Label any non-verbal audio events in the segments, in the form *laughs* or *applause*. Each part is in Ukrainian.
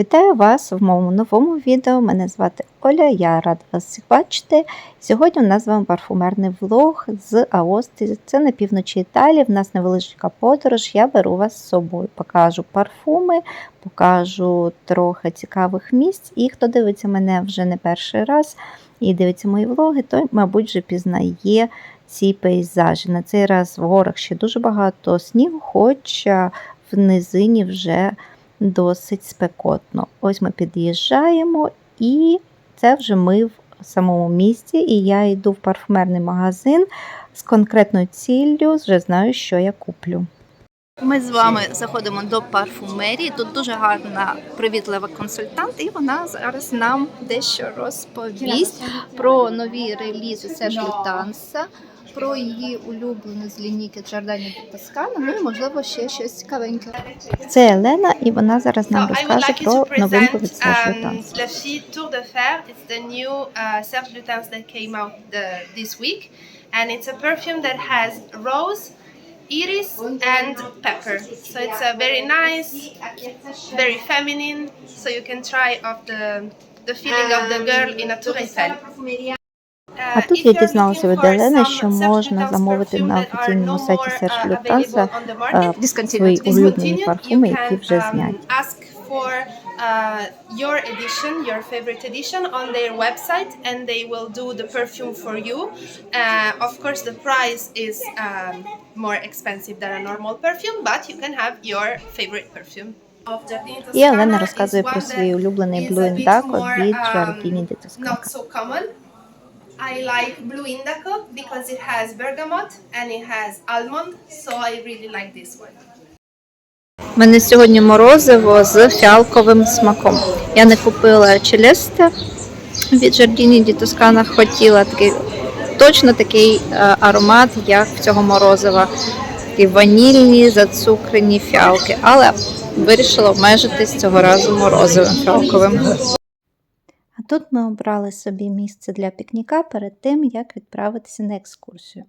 Вітаю вас в моєму новому відео. Мене звати Оля, я рада вас всіх бачити. Сьогодні у нас з вами парфумерний влог з Аости. Це на півночі Італії. В нас невеличка подорож. Я беру вас з собою. Покажу парфуми, покажу трохи цікавих місць. І хто дивиться мене вже не перший раз і дивиться мої влоги, той, мабуть, вже пізнає ці пейзажі. На цей раз в горах ще дуже багато снігу, хоча в низині вже досить спекотно. Ось ми під'їжджаємо, і це вже ми в самому місті, і я йду в парфумерний магазин з конкретною ціллю, вже знаю, що я куплю. Ми з вами заходимо до парфумерії. Тут дуже гарна привітлива консультант, і вона зараз нам дещо розповість про нові релізи Серж Лютанса, про її улюблену з лінійки Джордані Тоскана, ну і можливо ще щось цікавеньке. Це Елена, і вона зараз нам So I would розкаже like you to про новинку від um, La Fille Tour de Fer. It's the new uh, Serge Lutens that came out the, this week, and it's a perfume that has rose, iris, and pepper. So it's a very nice, very feminine. So you can try of the the feeling of the girl in a Tour Eiffel. А тут я дізналася від Елени, що можна замовити на офіційному сайті Серж Лютанса е, свої улюблені парфуми, які вже зняті. Uh, your edition, your favorite edition on their website, and they will do the perfume for you. Uh, of course, the price is um, more expensive than a normal perfume, but you can have your favorite perfume. І Елена розказує про свій улюблений Blue Indaco від Giardini di Toscana. I like Blue Indico because it has bergamot and it has almond, so I really like this one. У мене сьогодні морозиво з фіалковим смаком. Я не купила челесте від Giardini di Toscana, хотіла такий точно такий е, аромат, як цього морозива. Такі ванільні, зацукрені фіалки, але вирішила обмежитись цього разу морозивим фіалковим. Тут ми обрали собі місце для пікніка перед тим, як відправитися на екскурсію.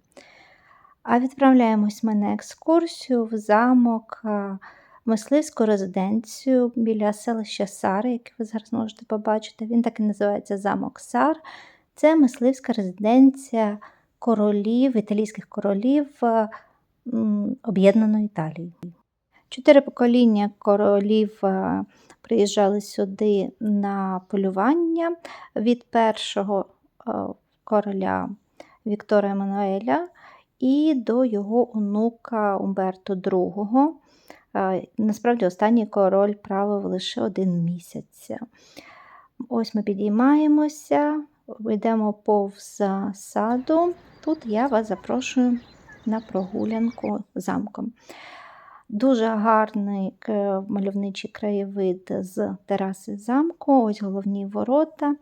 А відправляємось ми на екскурсію в замок, мисливську резиденцію біля селища Сар, яке ви зараз можете побачити. Він так і називається Замок Сар. Це мисливська резиденція королів, італійських королів Об'єднаної Італії. Чотири покоління королів приїжджали сюди на полювання від першого короля Віктора Еммануеля і до його онука Умберто II. Е, Насправді останній король правив лише один місяць. Ось ми підіймаємося, йдемо повз саду. Тут я вас запрошую на прогулянку замком. Дуже гарний мальовничий краєвид з тераси замку, ось головні ворота.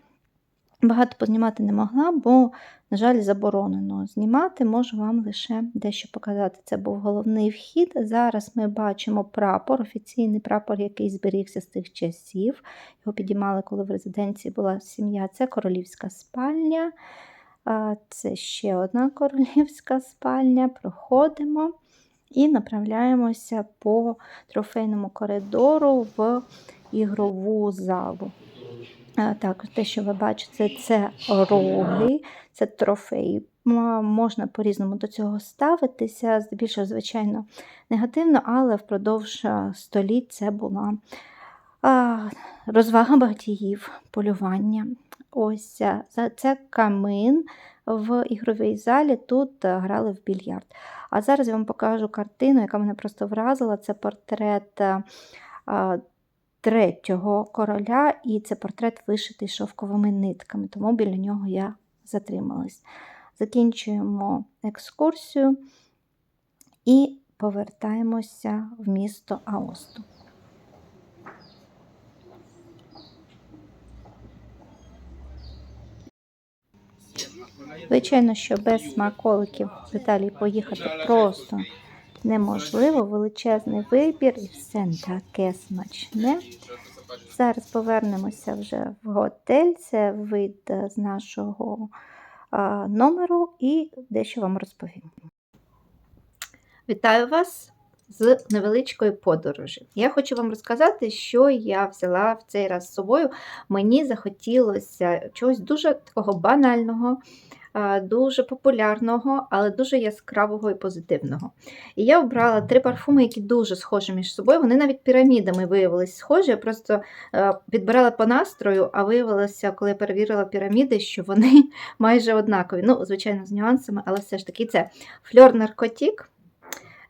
Багато познімати не могла, бо, на жаль, заборонено знімати. Можу вам лише дещо показати. Це був головний вхід. Зараз ми бачимо прапор, офіційний прапор, який зберігся з тих часів. Його підіймали, коли в резиденції була сім'я. Це королівська спальня. Це ще одна *laughs* королівська спальня. Проходимо і направляємося по трофейному коридору в ігрову залу. Так, те, що ви бачите, це роги, це трофеї. Можна по-різному до цього ставитися, здебільшого, звичайно, негативно, але впродовж століть це була розвага багатіїв, полювання. Ось це камин в ігровій залі. Тут грали в більярд. А зараз я вам покажу картину, яка мене просто вразила. Це портрет. е, третього короля, і це портрет вишитий шовковими нитками, тому біля нього я затрималась. Закінчуємо екскурсію і повертаємося в місто Аосту. Звичайно, що без смаколиків в Італії поїхати просто неможливо. Величезний вибір і все таке смачне. Зараз повернемося вже в готель. Це вид з нашого а, номеру і дещо вам розповім. Вітаю вас! з невеличкої подорожі. Я хочу вам розказати, що я взяла в цей раз з собою. Мені захотілося чогось дуже такого банального, дуже популярного, але дуже яскравого і позитивного. І я обрала три парфуми, які дуже схожі між собою. Вони навіть пірамідами виявилися схожі. Я просто е, підбирала по настрою, а виявилося, коли я перевірила піраміди, що вони *laughs* майже однакові. Ну, звичайно, з нюансами, але все ж таки це фльор наркотік.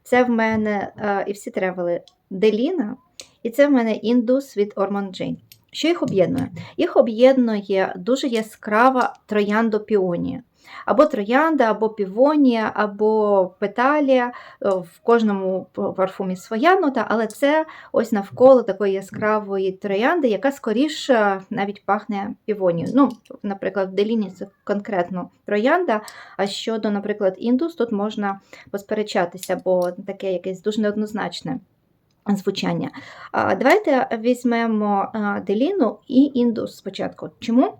Це в мене е, і всі тревели Деліна, і це в мене індус від Орман Джейн. Що їх об'єднує? Їх об'єднує дуже яскрава трояндо піонія. Або троянда, або півонія, або петалія. Е, В кожному парфумі своя нота, але це ось навколо такої яскравої троянди, яка скоріше навіть пахне півонією. Ну, наприклад, в Деліні це конкретно троянда. А щодо, наприклад, індус, тут можна посперечатися, бо таке якесь дуже неоднозначне звучання. Давайте візьмемо Деліну і індус спочатку. Чому?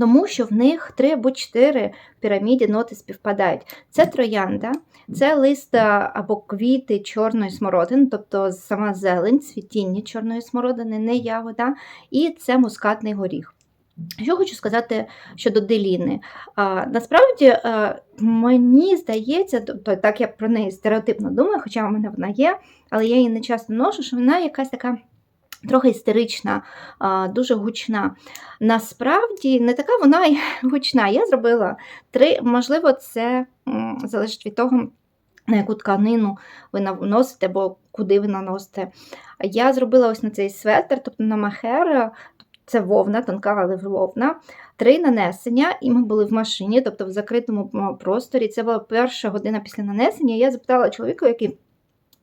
Тому що в них три або чотири піраміді ноти співпадають. Це троянда, це лист або квіти чорної смородини, тобто сама зелень, цвітіння чорної смородини, не ягода, і це мускатний горіх. Що хочу сказати щодо Деліни. А, насправді, а, мені здається, тобто так я про неї стереотипно думаю, хоча в мене вона є, але я її не часто ношу, що вона якась така трохи істерична, а, дуже гучна. Насправді, не така вона й *laughs* гучна. Я зробила три, можливо, це м, залежить від того, на яку тканину ви наносите, або куди ви наносите. Я зробила ось на цей светр, тобто на махер, це вовна, тонка, але вовна. Три нанесення, і ми були в машині, тобто в закритому просторі. Це була перша година після нанесення. Я запитала чоловіка, який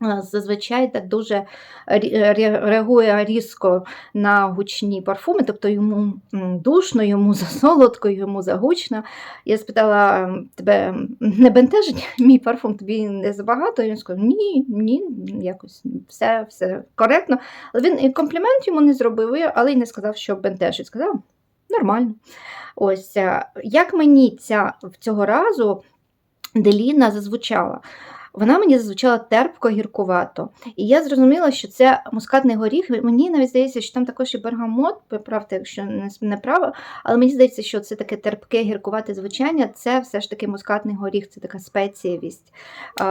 зазвичай так дуже реагує різко на гучні парфуми, тобто йому душно, йому *laughs* засолодко, йому загучно. Я спитала, тебе не бентежить мій парфум, тобі не забагато? І він сказав, ні, ні, якось все, все коректно. Але він і комплімент йому не зробив, але й не сказав, що бентежить. Сказав, нормально. Ось, е, як мені ця цього разу Деліна зазвучала? Вона мені зазвучала терпко гіркувато. І я зрозуміла, що це мускатний горіх. Мені навіть здається, що там також і бергамот, поправте, якщо не, право, але мені здається, що це таке терпке гіркувате звучання, це все ж таки мускатний горіх, це така спецієвість.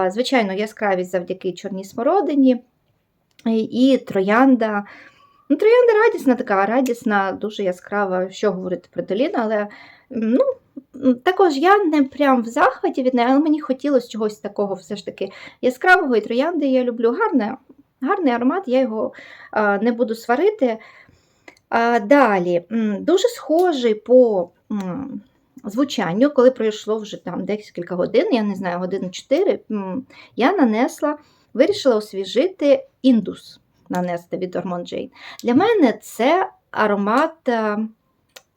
Звичайно, яскравість завдяки чорній смородині і, і троянда. Ну, троянда радісна така, радісна, дуже яскрава, що говорити про Доліну, але ну, також я не прям в захваті від неї, але мені хотілося чогось такого все ж таки яскравого, і троянди я люблю. Гарне, гарний аромат, я його а, не буду сварити. А, далі, дуже схожий по звучанню, коли пройшло вже там декілька годин, я не знаю, години 4, м, я нанесла, вирішила освіжити індус нанести від Ормон Джейн. Для мене це аромат.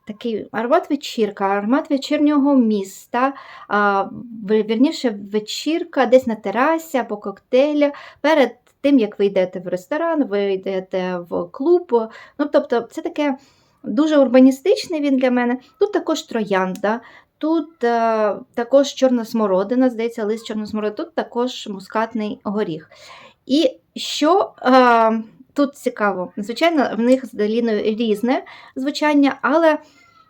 Такий аромат вечірка, аромат вечірнього міста, а, вірніше, вечірка десь на терасі або коктейля перед тим, як ви йдете в ресторан, ви йдете в клуб. Ну, тобто, це таке дуже урбаністичний він для мене. Тут також троянда, тут е, також чорна смородина, здається, лист чорна смородина, тут також мускатний горіх. І що е, тут цікаво, звичайно, в них з Деліною різне звучання, але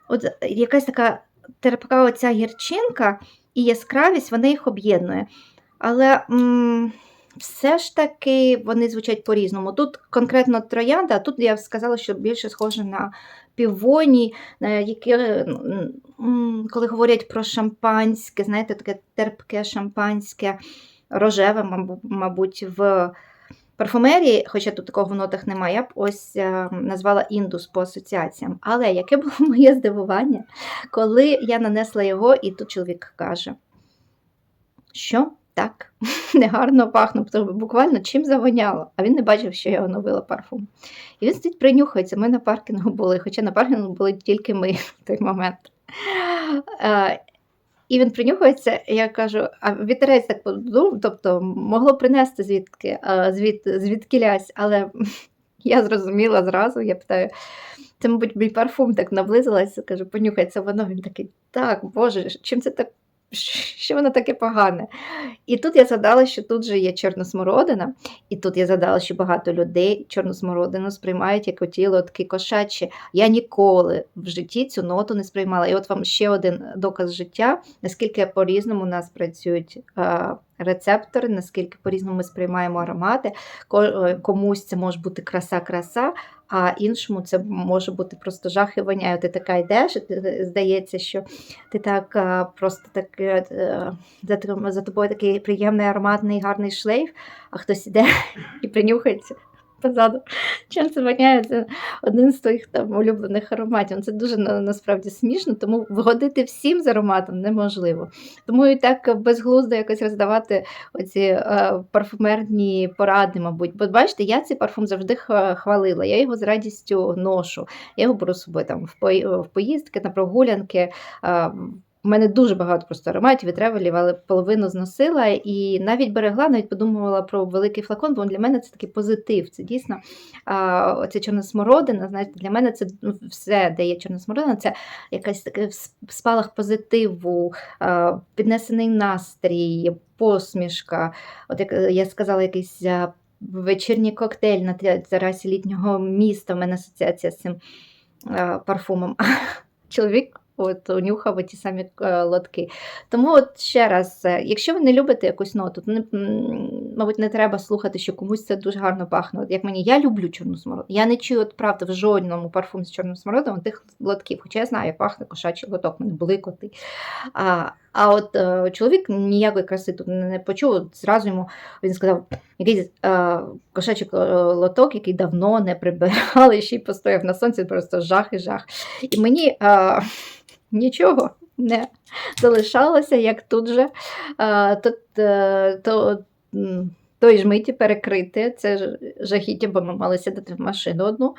от якась така терпка оця гірчинка і яскравість, вона їх об'єднує. Але м, все ж таки вони звучать по-різному. Тут конкретно троянда, а тут я б сказала, що більше схоже на півоні, які, м, м, коли говорять про шампанське, знаєте, таке терпке шампанське, рожеве, мабуть, в парфумерії, хоча тут такого в нотах немає, я б ось е, назвала індус по асоціаціям. Але яке було *laughs* моє здивування, коли я нанесла його, і тут чоловік каже, що так, *laughs* негарно пахну, буквально чим завоняло, а він не бачив, що я оновила парфум. І він стоїть принюхається. Ми на паркінгу були, хоча на паркінгу були тільки ми в той момент. І він принюхується, я кажу, а вітерець так подумав, тобто могло принести звідки, звід, звідкілясь, але *laughs* я зрозуміла зразу, я питаю, це, мабуть, мій парфум так наблизилася, кажу, понюхається воно. Він такий, так, Боже, чим це так *laughs* що воно таке погане. І тут я згадала, що тут же є чорна смородина, і тут я згадала, що багато людей чорну смородину сприймають як оті такі кошачі. Я ніколи в житті цю ноту не сприймала. І от вам ще один доказ життя, наскільки по-різному у нас працюють рецептори, наскільки по-різному ми сприймаємо аромати. Е, Комусь це може бути краса-краса, а іншому це може бути просто жах і воняє. Ти така йдеш, ти, здається, що ти так е, просто так е, е, за тобою такий приємний ароматний гарний шлейф, а хтось іде *laughs* і принюхається позаду. Чим це воняє? Це один з твоїх там улюблених ароматів. Це дуже насправді смішно, тому вгодити всім з ароматом неможливо. Тому і так безглуздо якось роздавати оці е, парфумерні поради, мабуть. Бо бачите, я цей парфум завжди хвалила. Я його з радістю ношу. Я його беру з собою там в поїздки, на прогулянки. Е, у мене дуже багато просто ароматів і тревелів, але половину зносила і навіть берегла, навіть подумувала про великий флакон, бо для мене це такий позитив. Це дійсно а, оця чорна смородина. Знаєте, для мене це ну, все, де є чорна смородина, це якась такий спалах позитиву, а, піднесений настрій, посмішка. От як е, я сказала, якийсь вечірній коктейль на терасі літнього міста. У мене асоціація з цим а, парфумом. *laughs* Чоловік от унюхав ті самі е, лотки. Тому от ще раз, е, якщо ви не любите якусь ноту, то не, мабуть, не треба слухати, що комусь це дуже гарно пахне. От як мені, я люблю чорну смороду. Я не чую, от правда, в жодному парфумі з чорним смородом тих лотків. Хоча я знаю, як пахне кошачий лоток, мене були коти. А, а от е, чоловік ніякої краси тут не почув. Зразу йому він сказав, якийсь е, кошачий е, лоток, який давно не прибирали, ще й постояв на сонці, просто жах і жах. І мені е, *laughs* нічого не залишалося, як тут же. Е, тут, е, то, тої ж миті перекрити це жахіття, бо ми мали сідати в машину одну.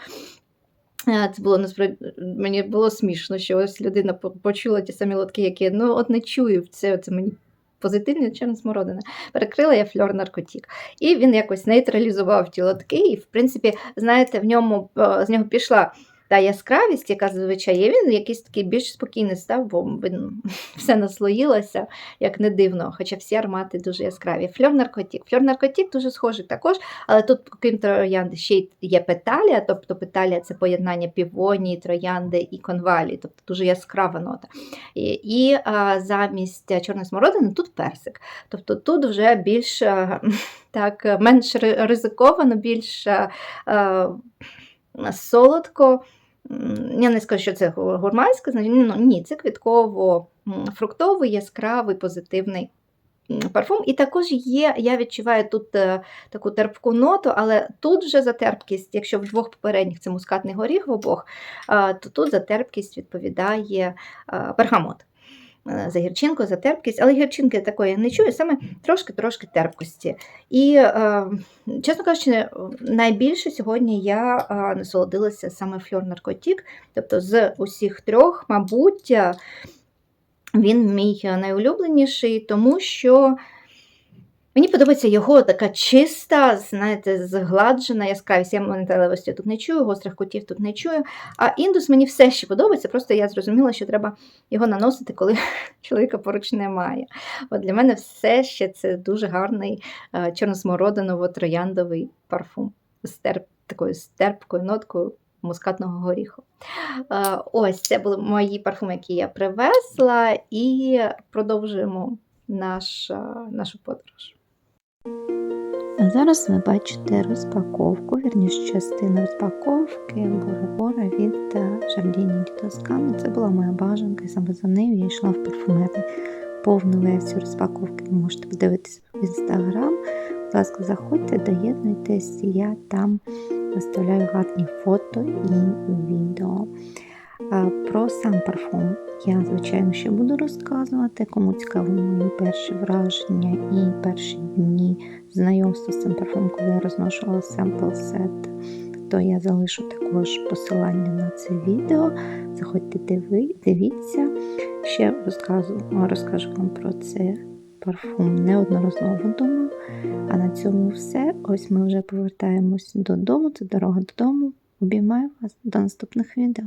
Це було насправді мені було смішно, що ось людина почула ті самі лотки, які ну от не чую. Це, це мені позитивне чим смородина. Перекрила я фльор наркотік. І він якось нейтралізував ті лотки. І, в принципі, знаєте, в ньому е, з нього пішла та яскравість, яка зазвичай є. Він якийсь такий більш спокійний став, бо він *laughs* все наслоїлося, як не дивно, хоча всі аромати дуже яскраві. Фльор наркотік. Фльор наркотік дуже схожий також, але тут, крім троянди, ще є петалія, тобто петалія це поєднання півонії, троянди і конвалії, тобто дуже яскрава нота. І, і а, замість чорної смородини тут персик. Тобто тут вже більш *laughs* так, менш ризиковано, більш а, солодко. Я не скажу, що це гурманське, значить, ну, ні, це квітково-фруктовий, яскравий, позитивний парфум. І також є, я відчуваю тут е, таку терпку ноту, але тут вже за терпкість, якщо в двох попередніх це мускатний горіх в обох, е, то тут за терпкість відповідає е, бергамот. Е, За гірчинку, за терпкість, але гірчинки такої не чую, саме трошки-трошки терпкості. І, е, чесно кажучи, найбільше сьогодні я е, насолодилася саме фльор наркотік. Тобто з усіх трьох, мабуть, е, він мій найулюбленіший, тому що мені подобається його така чиста, знаєте, згладжена яскравість. Я металевості тут не чую, гострих кутів тут не чую. А індус мені все ще подобається, просто я зрозуміла, що треба його наносити, коли *laughs* чоловіка поруч немає. От для мене все ще це дуже гарний е, чорносмородиново-трояндовий парфум з терп, такою з терпкою ноткою мускатного горіху. Е, Ось це були мої парфуми, які я привезла, і продовжуємо наш, е, нашу подорож. Зараз ви бачите розпаковку, вірніше частину розпаковки Бора-Бора від Жардіні Ді Це була моя бажанка, і саме за нею я йшла в парфумерний. Повну версію розпаковки ви можете подивитися в інстаграм. Будь ласка, заходьте, доєднуйтесь, я там виставляю гарні фото і відео. Про сам парфум я, звичайно, ще буду розказувати. Кому цікаво мої перші враження і перші дні знайомства з цим парфумом, коли я розношувала семпл сет, то я залишу також посилання на це відео. Заходьте, диви, дивіться. Ще розкажу, розкажу вам про це парфум неодноразово вдома. А на цьому все. Ось ми вже повертаємось додому. Це дорога додому. Обіймаю вас до наступних відео.